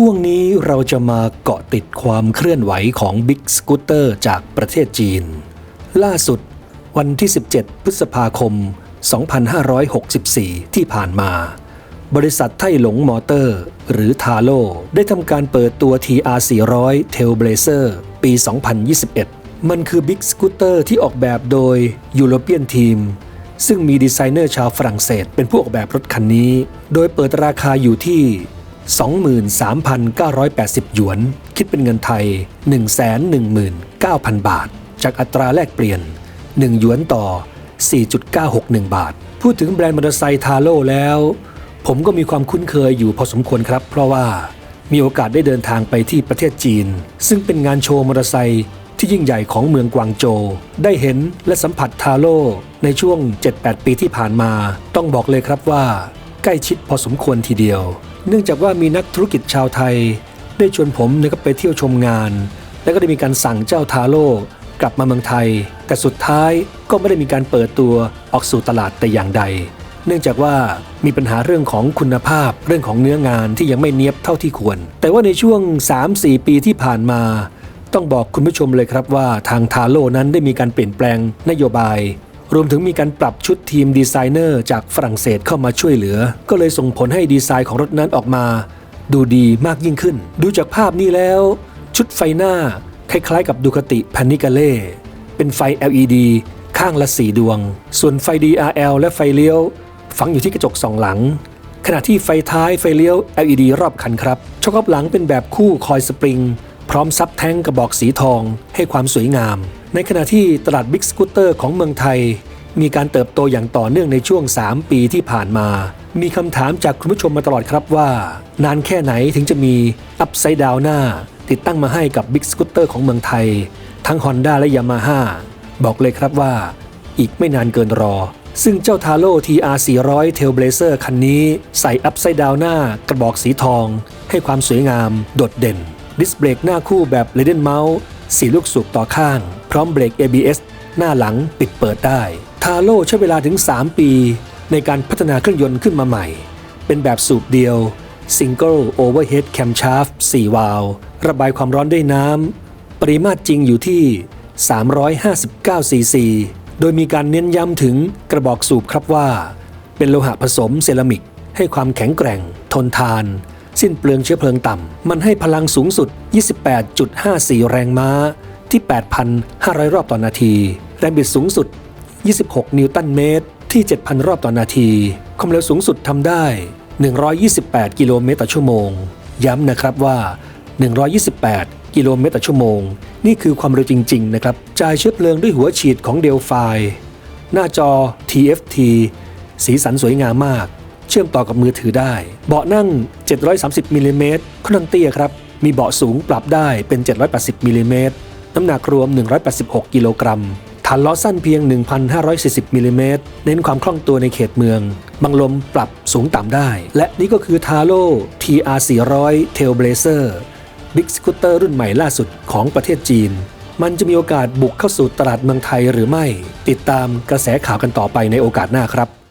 ช่วงนี้เราจะมาเกาะติดความเคลื่อนไหวของ Big Scooter จากประเทศจีน ล่าสุด วันที่ 17 พฤษภาคม 2564 ที่ผ่านมา บริษัทไท่หลงมอเตอร์ หรือทาโ o ได้ทำการเปิดตัว TR 400 Tailblazer ปี 2021 มันคือ Big Scooter ที่ออกแบบโดย European Team ซึ่งมีดีไซเนอร์ชาวฝรั่งเศสเป็นผู้ออกแบบรถคันนี้ โดยเปิดราคาอยู่ที่ 23,980 หยวน คิดเป็นเงินไทย 119,000 บาท จากอัตราแลกเปลี่ยน 1 หยวนต่อ 4.961 บาท พูดถึงแบรนด์มอเตอร์ไซค์ทาโ o แล้ว ผมก็มีความคุ้นเคยอยู่พอสมควรครับ เพราะว่ามีโอกาสได้เดินทางไปที่ประเทศจีน ซึ่งเป็นงานโชว์มอเตอร์ไซค์ที่ยิ่งใหญ่ของเมืองกวางโจวได้เห็นและสัมผัสทาโ o ในช่วง 7-8 ปีที่ผ่านมา ต้องบอกเลยครับว่า ใกล้ชิดพอสมควรทีเดียว เนื่องจากว่ามีนักธุรกิจชาวไทย ได้ชวนผมนะครับไปเที่ยวชมงาน แล้วก็ได้มีการสั่งเจ้าทาโร่กลับมาเมืองไทย แต่สุดท้ายก็ไม่ได้มีการเปิดตัวออกสู่ตลาดแต่อย่างใด เนื่องจากว่ามีปัญหาเรื่องของคุณภาพเรื่องของเนื้องานที่ยังไม่เนียบเท่าที่ควร แต่ว่าในช่วง 3-4 ปีที่ผ่านมาต้องบอกคุณผู้ชมเลยครับว่าทางทาโร่นั้นได้มีการเปลี่ยนแปลงนโยบาย รวมถึงมีการปรับชุดทีมดีไซเนอร์จากฝรั่งเศสเข้ามาช่วยเหลือ ก็เลยส่งผลให้ดีไซน์ของรถนั้นออกมา ดูดีมากยิ่งขึ้น ดูจากภาพนี้แล้ว ชุดไฟหน้า คล้ายๆ กับดูคติพานิกาเล่เป็นไฟ LED ข้างละสีดวง ส่วนไฟ DRL และไฟเลี้ยว ฝังอยู่ที่กระจกสองหลัง ขณะที่ไฟท้ายไฟเลี้ยว LED รอบคันครับช็อคอัพหลังเป็นแบบคู่คอยสปริง ร้อมซับแท้งกระบอกสีทองให้ความสวยงาม ในขณะที่ตลาดบิ๊กสกูตเตอร์ของเมืองไทย มีการเติบโตอย่างต่อเนื่องในช่วง 3 ปีที่ผ่านมา มีคำถามจากคุณผู้ชมมาตลอดครับว่า นานแค่ไหนถึงจะมีอัพไซด์ดาวหน้า ติดตั้งมาให้กับบิ๊กสกูตเตอร์ของเมืองไทย ทั้ง Honda และ Yamaha บอกเลยครับว่า อีกไม่นานเกินรอซึ่งเจ้าทาโ o TR 400 Tailblazer คันนี้ใส่อัพไซด์ดาวหน้ากระบอกสีทอง ให้ความสวยงามโดดเด่น ดิสเบรกหน้าคู่แบบ l e d e n Mount สีลูกสูบต่อข้าง พร้อมเบรก ABS หน้าหลังปิดเปิดได้ ทาโ o ใช้เวลาถึง 3 ปี ในการพัฒนาเครื่องยนต์ขึ้นมาใหม่ เป็นแบบสูบเดียว Single Overhead Camshaft 4 วาล์วระบายความร้อนด้วยน้ำ ปริมาตรจริงอยู่ที่ 359 ซีซี โดยมีการเน้นย้ำถึงกระบอกสูบครับว่า เป็นโลหะผสมเซรามิก ให้ความแข็งแกร่ง ทนทาน สิ้นเปลืองเชื้อเพลิงต่ำ มันให้พลังสูงสุด 28.54 แรงม้าที่ 8,500 รอบต่อนาที แรงบิดสูงสุด 26 นิวตันเมตร ที่ 7,000 รอบต่อนาที ความเร็วสูงสุดทำได้ 128 กิโลเมตรต่อชั่วโมง ย้ำนะครับว่า 128 กิโลเมตรต่อชั่วโมง นี่คือความเร็วจริง ๆ นะครับ จ่ายเชื้อเพลิงด้วยหัวฉีดของเดลไฟหน้าจอ TFT สีสันสวยงามมาก ชื่อมต่อกับมือถือได้ เบาะนั่ง 730มิลลิเมตรค่อนข้างเตี้ยครับ มีเบาะสูงปรับได้เป็น 780มิลลิเมตรน้ำหนักรวม 186 กิโลกรัมฐานล้อสั้นเพียง 1,540มิลลิเมตรเน้นความคล่องตัวในเขตเมือง บังลมปรับสูงต่ำได้ และนี่ก็คือทาโ o TR 400 Tailblazer บิ๊กสกูตเตอร์รุ่นใหม่ล่าสุดของประเทศจีน มันจะมีโอกาสบุกเข้าสู่ตลาดเมืองไทยหรือไม่ ติดตามกระแสข่าวกันต่อไปในโอกาสหน้าครับ